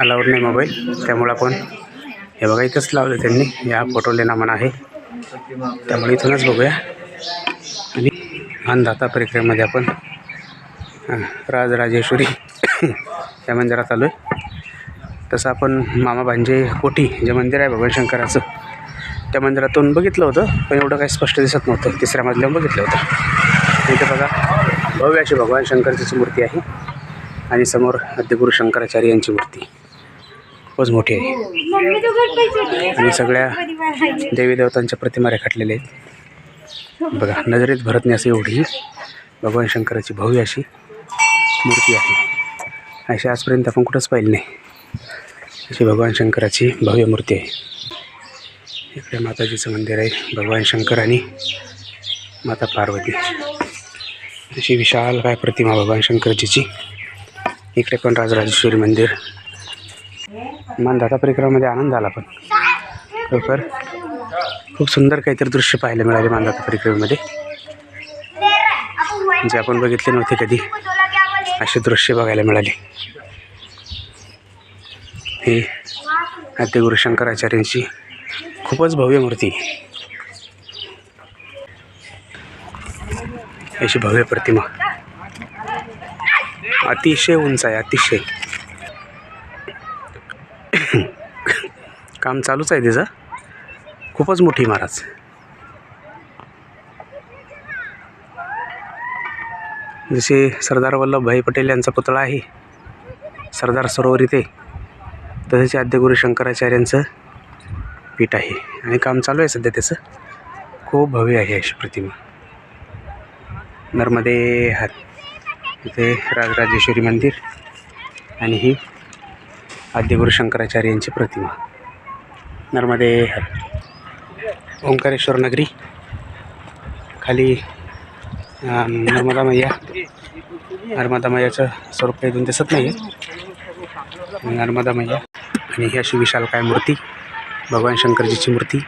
Allowed नाही mobile त्यामुळं आपण हे बघा इथंच लावलं त्यांनी. या फोटो लेना म्हणा आहे. त्यामुळे इथूनच बघूया. आणि अन्नदाता परिक्रमेमध्ये आपण राजराजेश्वरी या मंदिरात आलो आहे तसं आपण मामा भांजे कोठी जे मंदिर आहे भगवान शंकराचं त्या मंदिरातून बघितलं होतं पण एवढं काही स्पष्ट दिसत नव्हतं. तिसऱ्या मजल्यावर बघितलं होतं. इथे बघा भव्य अशी भगवान शंकरचीच मूर्ती आहे आणि समोर आद्यगुरू शंकराचार्य यांची मूर्ती. खूपच मोठी आहे. आणि सगळ्या देवी देवतांच्या प्रतिमा रेखाटलेल्या आहेत. बघा नजरेत भरत नाही असं एवढी भगवान शंकराची भव्य अशी मूर्ती आहे. अशी आजपर्यंत आपण कुठंच पाहिली नाही. अशी भगवान शंकराची भव्य मूर्ती आहे. इकडे माताजीचं मंदिर आहे. भगवान शंकर आणि माता पार्वती. अशी विशाल काय प्रतिमा भगवान शंकरजीची. इकडे पण राजराजेश्वरी मंदिर. मानदाता परिक्रमामध्ये आनंद आला पण. खरोखर खूप सुंदर काहीतरी दृश्य पाहायला मिळाले मानदाता परिक्रमेमध्ये. जे आपण बघितले नव्हते कधी असे दृश्य बघायला मिळाले. ही आद्यगुरू शंकराचार्यांची खूपच भव्य मूर्ती. अशी भव्य प्रतिमा. अतिशय उंच आहे अतिशय. काम चालूच आहे त्याचं खूपच मोठी महाराज जसे सरदार वल्लभभाई पटेल यांचा पुतळा आहे सरदार सरोवर इथे तसेच आद्यगुरू शंकराचार्यांचं पीठ आहे. आणि काम चालू आहे सध्या त्याचं. खूप भव्य आहे अशी प्रतिमा. नर्मदे हात इथे राजराजेश्वरी मंदिर आणि ही आद्यगुरू शंकराचार्य यांची प्रतिमा. नर्मदे ओंकारेश्वर नगरी. खाली नर्मदा मैया. नर्मदा मैयाचं स्वरूप काही इथून दिसत नाही आहे नर्मदा मैया आणि ही अशी विशाल काय मूर्ती भगवान शंकरजीची मूर्ती.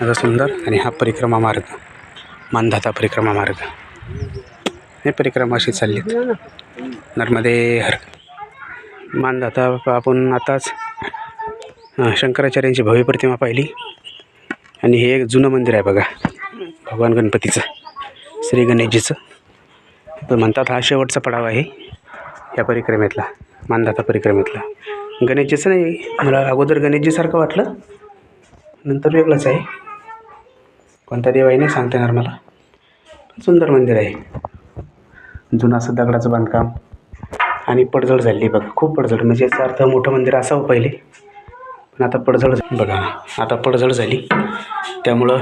असं सुंदर आणि हा परिक्रमा मार्ग मानधाता परिक्रमा मार्ग. हे परिक्रमा अशी चालली नर्मदे हर. मानधाता आपण आताच शंकराचार्यांची भव्य प्रतिमा पाहिली. आणि हे एक जुनं मंदिर आहे बघा. भगवान गणपतीचं श्री गणेशजीचं. तर म्हणतात हा शेवटचा पडाव आहे या परिक्रमेतला मानधाता परिक्रमेतला. गणेशजीचं नाही मला अगोदर गणेशजीसारखं वाटलं. नंतर वेगळंच आहे. कोणता देव आहे नाही सांगता येणार मला. सुंदर मंदिर आहे. जुनं असं दगडाचं बांधकाम. आणि पडझड झाली बघा खूप पडझड. म्हणजे याचा अर्थ मोठं मंदिर असावं पहिले. पण आता पडझड बघा आता पडझड झाली. त्यामुळं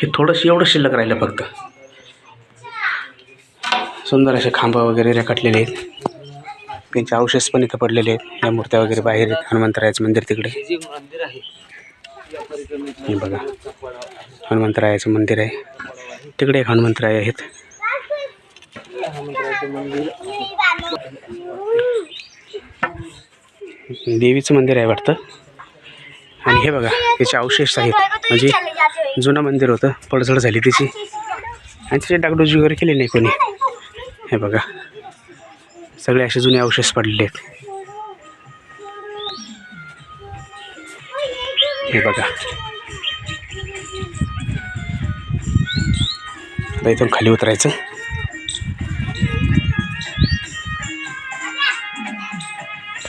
हे थोडंसं एवढं शिल्लक राहिलं फक्त. सुंदर असे खांब वगैरे रेखाटलेले आहेत. त्यांचे अवशेष पण इथं पडलेले आहेत. या मूर्त्या वगैरे बाहेर आहेत. हनुमंतरायाचं मंदिर तिकडे. हे बघा हनुमंतरायाचं मंदिर आहे. तिकडे एक हनुमंतराय आहेत. देवीचं मंदिर आहे वाटतं. आणि हे बघा त्याचे अवशेष आहेत. म्हणजे जुनं मंदिर होतं पडझड झाली त्याची आणि त्याची डागडोजी वगैरे केली नाही कोणी. हे बघा सगळे असे जुने अवशेष पडलेले आहेत. हे बघा. आता इथून खाली उतरायचं.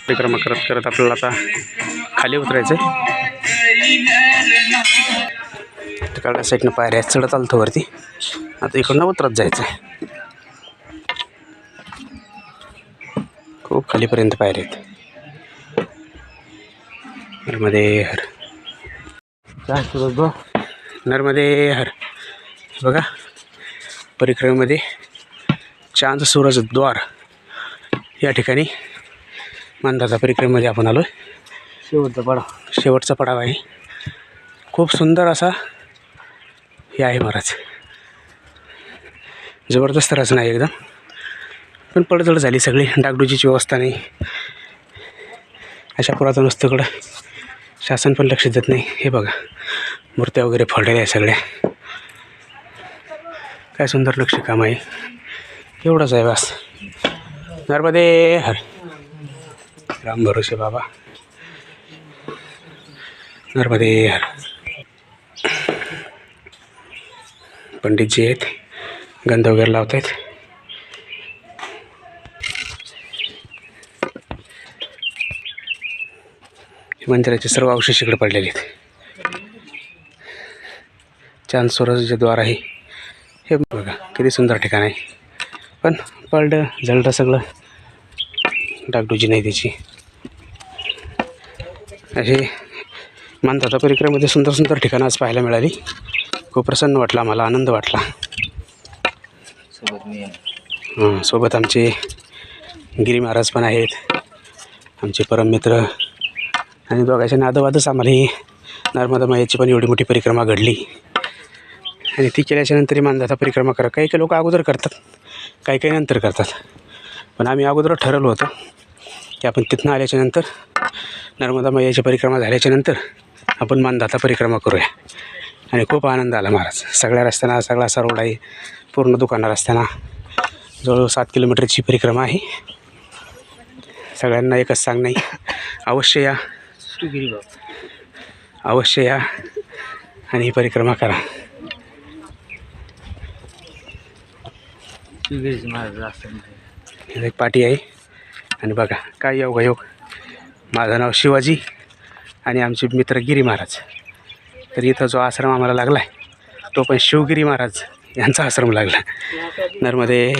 परिक्रमा करत करत आपल्याला आता खाली उतरायचं आहे तिकडल्या साईडनं पायऱ्या आहेत, चढत आलतो वरती. आता इकडनं उतरत जायचं आहे खूप खालीपर्यंत पायऱ्या आहेत. नर्मदे हर काय बघ नर्मदे हर बघा परिक्रमेमध्ये चांद सूरज द्वार या ठिकाणी मानधाता परिक्रमेमध्ये आपण आलो आहे शेवटचा पडा शेवटचा पडाव आहे. खूप सुंदर असा हे आहे महाराज. जबरदस्त रचना आहे एकदम. पण पडझड झाली सगळी. डागडुजीची व्यवस्था नाही. अशा पुरातन वस्तूकडं शासन पण लक्ष देत नाही. हे बघा. मूर्त्या वगैरे फोडलेल्या आहे सगळ्या. काय सुंदर नक्षीकाम आहे. एवढंच आहे बस. नर्मदे हर. राम भरोसे बाबा. नर्मदे हर पंडितजी आहेत. गंध वगैरे लावत आहेत मंदिराचे सर्व अवशेष इकडे पडलेले आहेत. चांद सूरज द्वार आहे हे बघा किती सुंदर ठिकाण आहे. पण पडलं जळलं सगळं. डागडुजी नाही त्याची असे मानताता परिक्रमेमध्ये सुंदर सुंदर ठिकाणं आज पाहायला मिळाली. खूप प्रसन्न वाटला मला आनंद वाटला. सोबत मी. हं, सोबत आमचे गिरी महाराज पण आहेत आमचे परममित्र आणि दोघांच्या नादवादच आम्हाला ही नर्मदा मायाची पण एवढी मोठी परिक्रमा घडली. आणि ती केल्याच्यानंतर मानदाता परिक्रमा करा. काही काही लोक अगोदर करतात काही काही नंतर करतात. पण आम्ही अगोदर ठरवलं होतं की आपण तिथनं आल्याच्यानंतर नर्मदा मैयाची परिक्रमा झाल्याच्यानंतर आपण मानदाता परिक्रमा करूया. आणि खूप आनंद आला महाराज. सगळ्या रस्त्यांना सगळा सरोडाई आहे पूर्ण दुकानं असताना जवळजवळ सात किलोमीटरची परिक्रमा आहे. सगळ्यांना एकच सांग नाही अवश्य या. अवश्य या आणि ही परिक्रमा करा. एक पाठी आहे. आणि बघा काय योग योग माझं नाव शिवाजी. आणि आमचे मित्र गिरी महाराज. तर इथं जो आश्रम आम्हाला लागला आहे तो पण शिवगिरी महाराज यांचा आश्रम लागला. नर्मदे